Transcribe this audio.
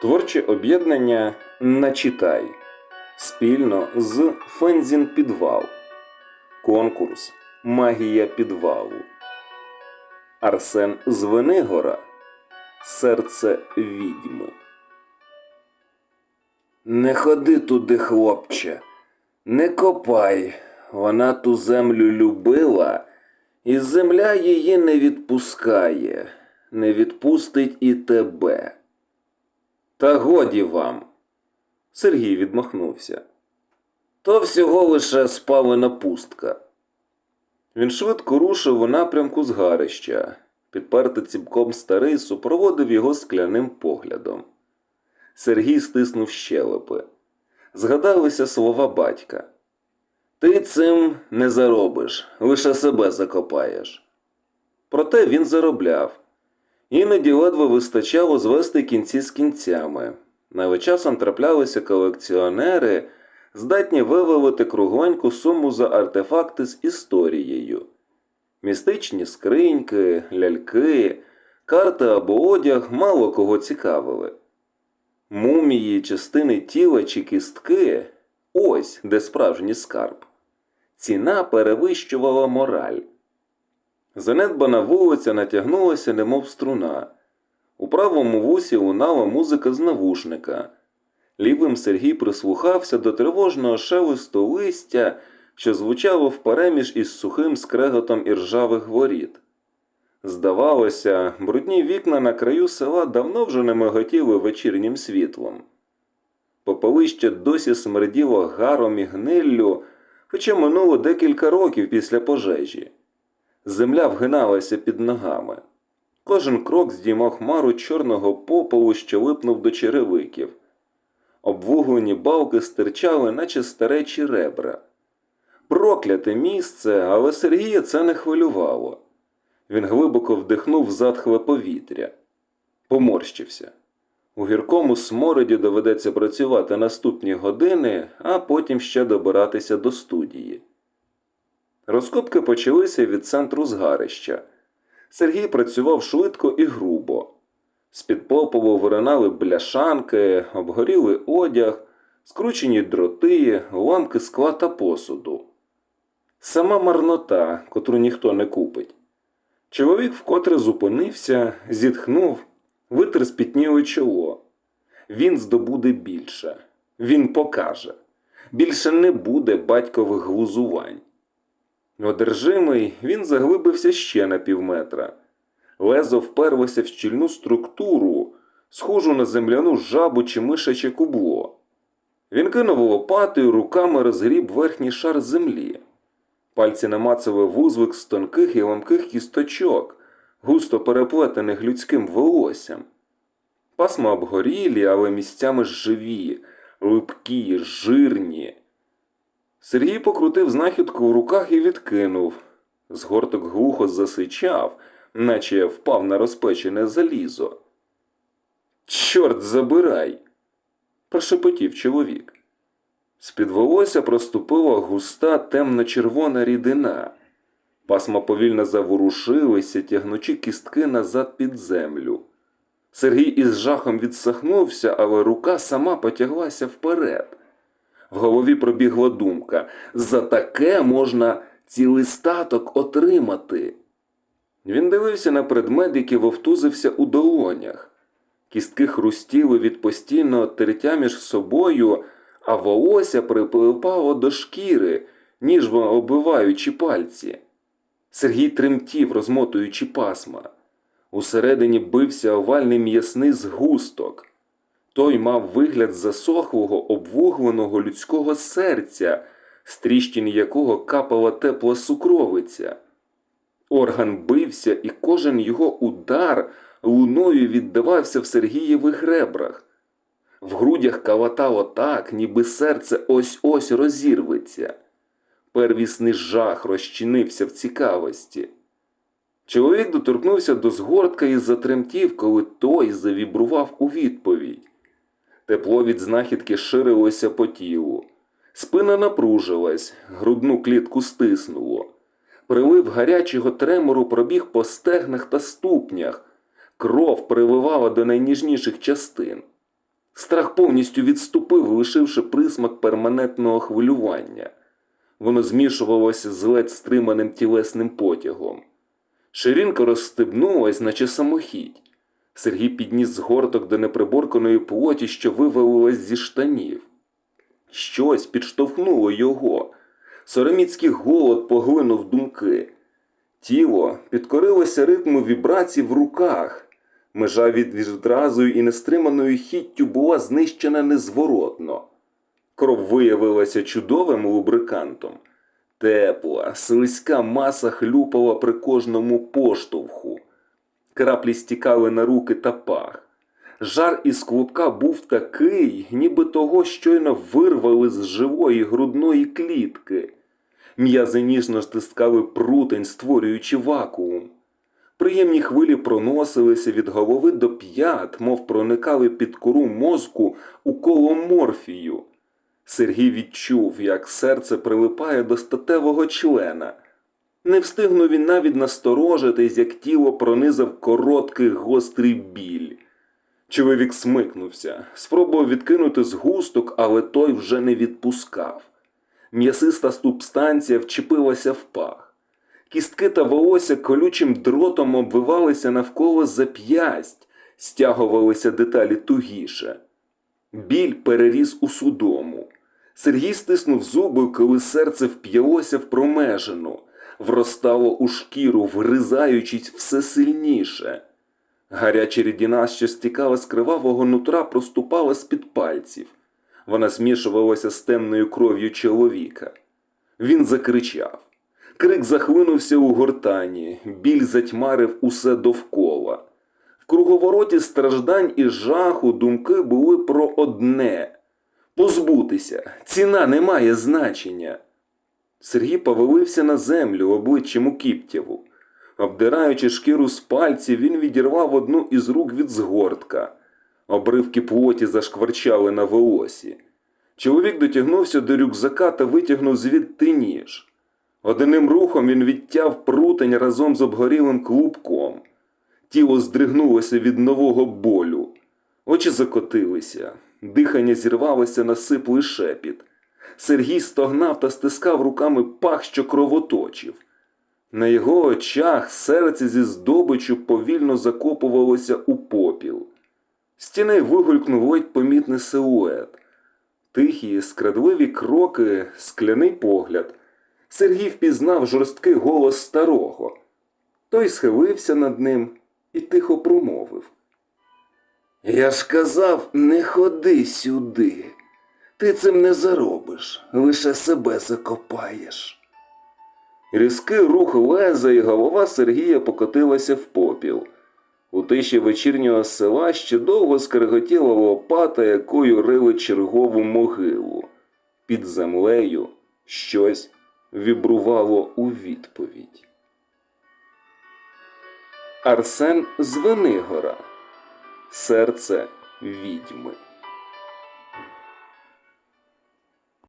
Творче об'єднання Начитай спільно з Фензін Підвал. Конкурс Магія підвалу. Арсен Звенигора. Серце відьми. Не ходи туди, хлопче, не копай. Вона ту землю любила, і земля її не відпускає, не відпустить і тебе. Та годі вам. Сергій відмахнувся. То всього лише спалена пустка. Він швидко рушив у напрямку згарища. Підпертий ціпком старий супроводив його скляним поглядом. Сергій стиснув щелепи. Згадалися слова батька. Ти цим не заробиш, лише себе закопаєш. Проте він заробляв. Іноді ледве вистачало звести кінці з кінцями. Навіть часом траплялися колекціонери, здатні вивелити кругленьку суму за артефакти з історією. Містичні скриньки, ляльки, карти або одяг мало кого цікавили. Мумії, частини тіла чи кістки ось де справжній скарб. Ціна перевищувала мораль. Занедбана вулиця натягнулася, немов струна. У правому вусі лунала музика з навушника. Лівим Сергій прислухався до тривожного шелесту листя, що звучало впереміж із сухим скреготом іржавих воріт. Здавалося, брудні вікна на краю села давно вже не миготіли вечірнім світлом. Попелище досі смерділо гаром і гниллю, хоча минуло декілька років після пожежі. Земля вгиналася під ногами. Кожен крок здіймав хмару чорного попелу, що липнув до черевиків. Обвуглені балки стирчали, наче старечі ребра. Прокляте місце, але Сергія це не хвилювало. Він глибоко вдихнув затхле повітря, поморщився. У гіркому смороді доведеться працювати наступні години, а потім ще добиратися до студії. Розкопки почалися від центру згарища. Сергій працював швидко і грубо. З-під попелу виринали бляшанки, обгорілий одяг, скручені дроти, уламки скла та посуду. Сама марнота, котру ніхто не купить. Чоловік вкотре зупинився, зітхнув, витер спітніле чоло. Він здобуде більше. Він покаже. Більше не буде батькових глузувань. Одержимий, він заглибився ще на півметра. Лезо вперлося в щільну структуру, схожу на земляну жабу чи мишаче кубло. Він кинув лопату і руками розгріб верхній шар землі. Пальці намацали вузвик з тонких і ламких кісточок, густо переплетених людським волоссям. Пасма обгорілі, але місцями живі, липкі, жирні. Сергій покрутив знахідку в руках і відкинув. Згорток глухо засичав, наче впав на розпечене залізо. Чорт забирай. прошепотів чоловік. З-під волосся проступила густа темно-червона рідина. Пасма повільно заворушилися, тягнучи кістки назад під землю. Сергій із жахом відсахнувся, але рука сама потяглася вперед. В голові пробігла думка за таке можна цілий статок отримати. Він дивився на предмет, який вовтузився у долонях. Кістки хрустіли від постійного тертя між собою, а волосся припливало до шкіри, ніж оббиваючи пальці. Сергій тремтів, розмотуючи пасма. Усередині бився овальний м'ясний згусток. Той мав вигляд засохлого, обвугленого людського серця, з тріщин якого капала тепла сукровиця. Орган бився, і кожен його удар луною віддавався в Сергієвих ребрах. В грудях калатало так, ніби серце ось ось розірветься. Первісний жах розчинився в цікавості. Чоловік доторкнувся до згортка і затремтів, коли той завібрував у відповідь. Тепло від знахідки ширилося по тілу. Спина напружилась, грудну клітку стиснуло. Прилив гарячого тремору пробіг по стегнах та ступнях. Кров прививала до найніжніших частин. Страх повністю відступив, лишивши присмак перманентного хвилювання. Воно змішувалося з ледь стриманим тілесним потягом. Ширинка розстебнулась, наче самохідь. Сергій підніс згорток до неприборканої плоті, що вивалилась зі штанів. Щось підштовхнуло його. Сороміцький голод поглинув думки. Тіло підкорилося ритму вібрацій в руках. Межа від відразою і нестриманою хіттю була знищена незворотно. Кров виявилася чудовим лубрикантом. Тепла, слизька маса хлюпала при кожному поштовху. Краплі стікали на руки та пах. Жар із клубка був такий, ніби того щойно вирвали з живої грудної клітки. М'язи ніжно стискали прутень, створюючи вакуум. Приємні хвилі проносилися від голови до п'ят, мов проникали під кору мозку у коло морфію. Сергій відчув, як серце прилипає до статевого члена. Не встигнув він навіть насторожитись, як тіло пронизав короткий гострий біль. Чоловік смикнувся, спробував відкинути згусток, але той вже не відпускав. М'ясиста субстанція вчепилася в пах. Кістки та волосся колючим дротом обвивалися навколо зап'ясть, стягувалися деталі тугіше. Біль переріс у судому. Сергій стиснув зуби, коли серце вп'ялося в промежину, вростало у шкіру, вгризаючись все сильніше. Гаряча рідина, що стікала з кривавого нутра, проступала з-під пальців. Вона змішувалася з темною кров'ю чоловіка. Він закричав. Крик захлинувся у гортані, біль затьмарив усе довкола. В круговороті страждань і жаху думки були про одне позбутися, ціна не має значення. Сергій повалився на землю обличчям у Кіптєву. Обдираючи шкіру з пальців, він відірвав одну із рук від згортка. Обривки плоті зашкварчали на волосі. Чоловік дотягнувся до рюкзака та витягнув звідти ніж. Одним рухом він відтяв прутень разом з обгорілим клубком. Тіло здригнулося від нового болю. Очі закотилися, дихання зірвалося на сиплий шепіт. Сергій стогнав та стискав руками пах, що кровоточив. На його очах серце зі здобичу повільно закопувалося у попіл. Стіни вигулькнув ледь помітний силует. Тихі, скрадливі кроки, скляний погляд. Сергій впізнав жорсткий голос старого. Той схилився над ним і тихо промовив. Я ж казав, не ходи сюди. Ти цим не заробиш, лише себе закопаєш. Різкий рух леза і голова Сергія покотилася в попіл. У тиші вечірнього села ще довго скриготіла лопата, якою рили чергову могилу. Під землею щось вібрувало у відповідь. Арсен Звенигора Серце відьми.